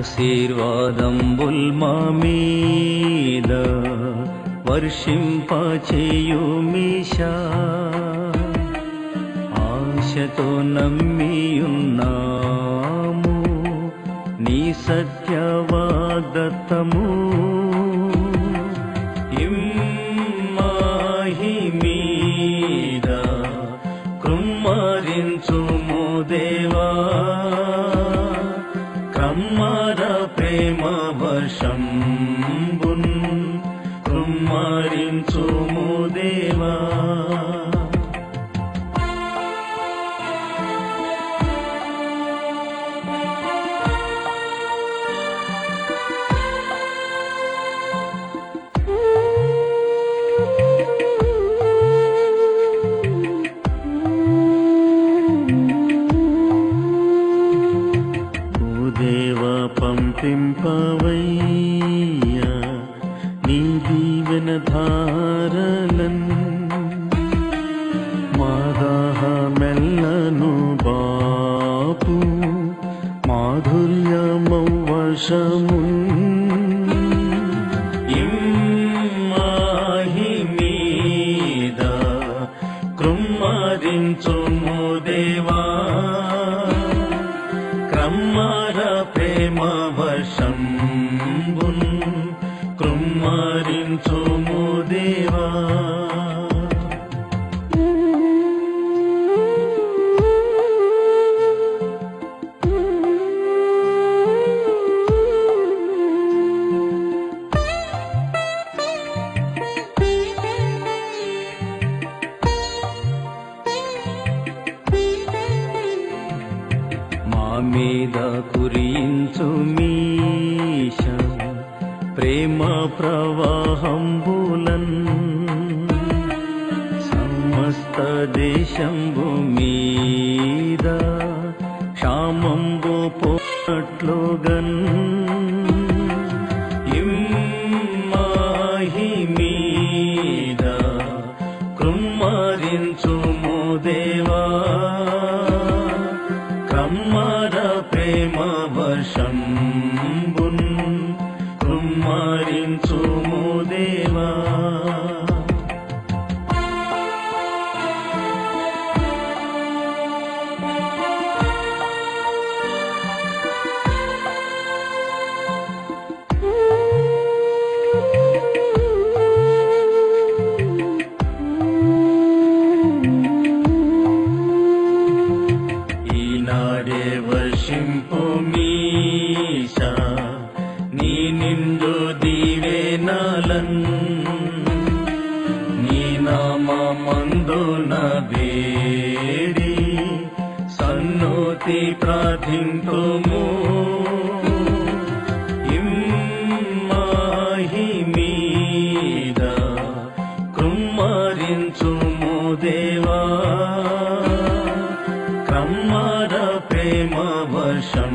ఆశీర్వాదంబుల్ మా మీద వర్షింపచేయుమిషా ఆశతో నమ్మియున్నాము నీ సత్యవాదత్తము ఇమ్మాహి మీద కృమ్మరించుము దేవా. प्रेमवशं बुन् ब्रह्मारीं सोमो देवा। పంపింపవయ్యా నీ దీవెన ధారలన్ మాదాహ మెల్లను బాపు మాధుర్యమౌ వశమున్ ఇమ్మాహి కృమ్మరించుము దేవా క్రమ్మర प्रेम మీద కురించు మీష ప్రేమ ప్రవాహంబులన్. సమస్త దేశంబు మీద క్షామంబు పోట్లుగన్ ఇమ్మాహి మీద కృమ్మరించుము దేవా. వర్షం కృమ్మరించుము దేవా ఈనాడే వర్షింపు మీష మందున వేడి సన్నోతి ప్రార్థింతుము. ఇమ్మాహి మీద కృమ్మరించుము దేవా. క్రమ్మర ప్రేమ వర్షం